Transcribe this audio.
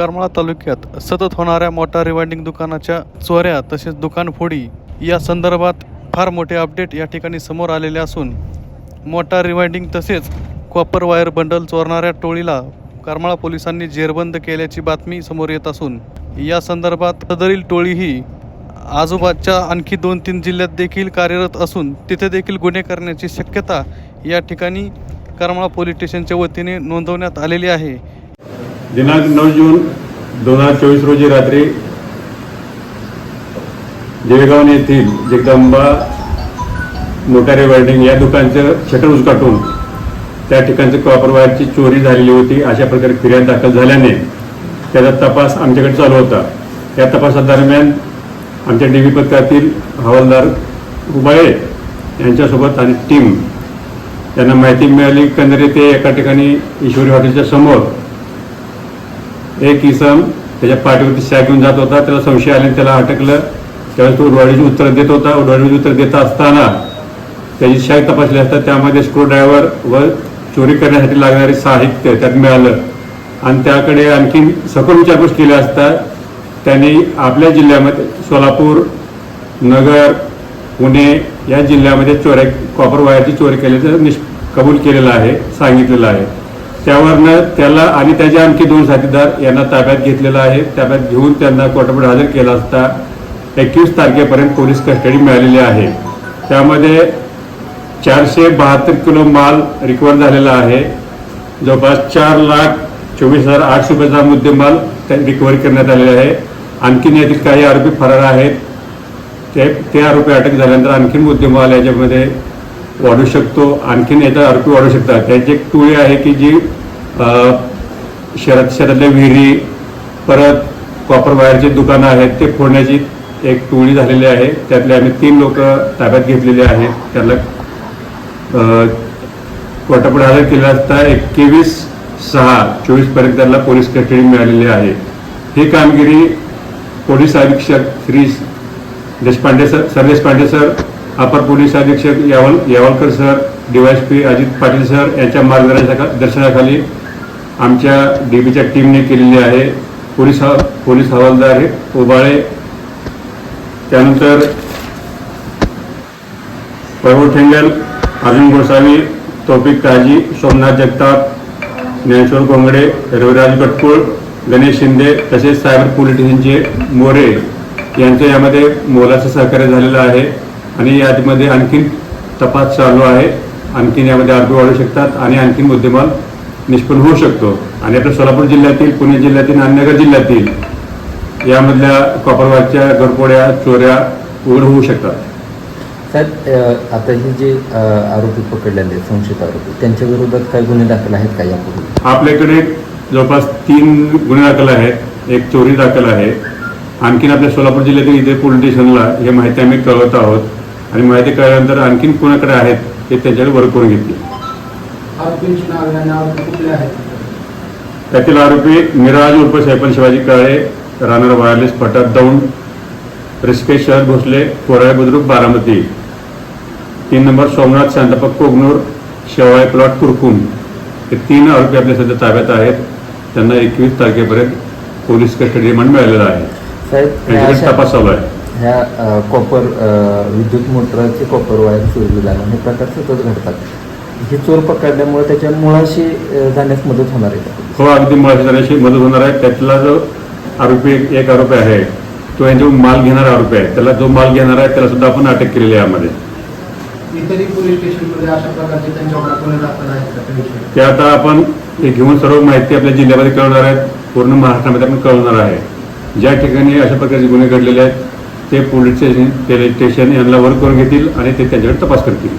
करमाळा तालुक्यात सतत होणाऱ्या मोटार रिवाइंडिंग दुकानाच्या चोऱ्या तसेच दुकानफोडी या संदर्भात फार मोठे अपडेट या ठिकाणी समोर आलेले असून मोटार रिवाइंडिंग तसेच कॉपर वायर बंडल चोरणाऱ्या टोळीला करमाळा पोलिसांनी जेरबंद केल्याची बातमी समोर येत असून या संदर्भात सदरील टोळी ही आजोबाच्या आणखी दोन तीन जिल्ह्यात देखील कार्यरत असून तिथे देखील गुन्हे करण्याची शक्यता या ठिकाणी करमाळा पोलीस स्टेशनच्या वतीने नोंदवण्यात आलेली आहे. दिनांक नऊ जून दोन हजार चोवीस रोजी रात्री जळगाव येथील जगदंबा मोटारे वेल्डिंग या दुकानचं शटर उचकाटून त्या ठिकाणचं कॉपर वायरची चोरी झालेली होती अशा प्रकारे फिर्याद दाखल झाल्याने त्याचा तपास आमच्याकडे चालू होता. या तपासादरम्यान आमच्या डी व्ही पथकातील हवालदार उबाळे यांच्यासोबत आणि टीम त्यांना माहिती मिळाली एकंदरीत ते एका ठिकाणी ईश्वरी हॉटेलच्या समोर एक इसम त्याच्या पाठीवरती शॅक घेऊन जात होता. त्याला संशय आले त्याला अटकलं. त्यावेळेस तो उडवाडीची उत्तर देत होता. उडवाडीची उत्तर देत असताना त्याची शॅक तपासली असता त्यामध्ये स्क्रू ड्रायव्हर व चोरी करण्यासाठी लागणारे साहित्य त्यात मिळालं. आणि त्याकडे आणखी सखोल विचारपूस केली असता त्यांनी आपल्या जिल्ह्यामध्ये सोलापूर नगर पुणे या जिल्ह्यामध्ये चोऱ्या कॉपर वायरची चोरी केल्याचं निष् कबूल केलेलं आहे सांगितलेलं आहे. त्यावरनं त्याला आणि त्याचे आणखी दोन साथीदार यांना ताब्यात घेतलेलं आहे. ताब्यात घेऊन त्यांना कोर्टामध्ये हजर केला असता एकवीस तारखेपर्यंत पोलीस कस्टडी मिळालेली आहे. त्यामध्ये चारशे बहात्तर किलो माल रिकवर झालेला आहे. जवळपास चार लाख चोवीस हजार आठशे रुपयाचा मुद्देमाल रिकव्हरी करण्यात आलेला आहे. आणखीन यातील काही आरोपी फरार आहेत. ते ते आरोपी अटक झाल्यानंतर आणखीन मुद्देमाल याच्यामध्ये वाढू शकतो आणखीन याचा आरोपी वाढू शकतात त्याची एक टोळी आहे की जी शहरात शहरातल्या विहिरी परत कॉपर वायरचे दुकानं आहेत ते फोडण्याची एक टोळी झालेली आहे. त्यातले आम्ही तीन लोक ताब्यात घेतलेले आहेत. त्याला अ, कोर्टापुढे हजर केला असता एकवीस सहा चोवीसपर्यंत त्याला पोलीस कस्टडी मिळालेली आहे. ही कामगिरी पोलीस अधीक्षक Shri Deshpande sir sir Deshpande sir अपर पोलीस अधीक्षक Yaval Yavalkar sir DySP Ajit Patil sir यांच्या मार्गदर्शना दर्शनाखाली आमच्या डीबीच्या टीमने केलेली आहे. पोलीस पोलीस हवालदार हे उबाळे त्यानंतर प्रभू ठेंगल अर्जुन गोसावी तौफिक काजी सोमनाथ जगताप ज्ञानेश्वर कोंगडे रविराज गटकुळ गणेश शिंदे तसेच सायबर पोलिटिशियनचे मोरे यांचं यामध्ये मोलाचं सहकार्य झालेलं आहे. आणि यामध्ये आणखीन तपास चालू आहे. आणखीन यामध्ये आरोपी वाढू शकतात आणि आणखीन मुद्देमाल निष्पन्न होऊ शकतो. आणि आपल्या सोलापूर जिल्ह्यातील पुणे जिल्ह्यातील आणि नगर जिल्ह्यातील यामधल्या कॉपरवारच्या घरपोड्या चोऱ्या उघड होऊ शकतात. साहेब आता हे जे आरोपी पकडलेले संशयित आरोपी त्यांच्या विरोधात काही गुन्हे दाखल आहेत का यापूर्वी? आपल्याकडे जवळपास तीन गुन्हे दाखल आहेत. एक चोरी दाखल आहे. आणखीन आपल्या सोलापूर जिल्ह्यातील इथे पोलीस स्टेशनला हे माहिती आम्ही कळवत आहोत. आणि माहिती कळल्यानंतर आणखीन कोणाकडे आहेत ते त्यांच्याकडे वर्क करून घेतली. त्यातील आरोपी मिराज उर्फ सैफल शिवाजी काळे राहणार वायरलेस फटा दौंड रिस्केश शहर भोसले कोराळे बुद्रुक बारामती. तीन नंबर सोमनाथ शांताप्पा कोगनूर शेवाळे प्लॉट कुरकुम. हे तीन आरोपी आपल्या सध्या ताब्यात आहेत. त्यांना एकवीस तारखेपर्यंत पोलीस कस्टडी रिमांड मिळालेला आहे. त्यांच्याकडे तपास चालू आहे. ह्या कॉपर विद्युत मोटरचे कॉपर वायर चोरी जाणं हे प्रकार सतत घडतात. हे चोर पकडल्यामुळे त्याच्या मुळाशी जाण्यास मदत होणार आहे? हो अगदी मुळाशी जाण्याची मदत होणार आहे. त्यातला जो आरोपी एक- आरोपी आहे तो यांच्या माल घेणारा आरोपी आहे. त्याला जो माल घेणार आहे त्याला सुद्धा आपण अटक केलेली आहे यामध्ये. इतरही पोलीस स्टेशनमध्ये अशा प्रकारचे त्यांच्यावर गुन्हे दाखल आहेत का ते आता आपण हे घेऊन सर्व माहिती आपल्या जिल्ह्यामध्ये कळवणार आहेत. पूर्ण महाराष्ट्रामध्ये आपण कळवणार आहे. ज्या ठिकाणी अशा प्रकारचे गुन्हे घडलेले आहेत ते पोलीस स्टेशन पोलीस स्टेशन यांना वर्क करून घेतील आणि ते त्यांच्याकडे तपास करतील.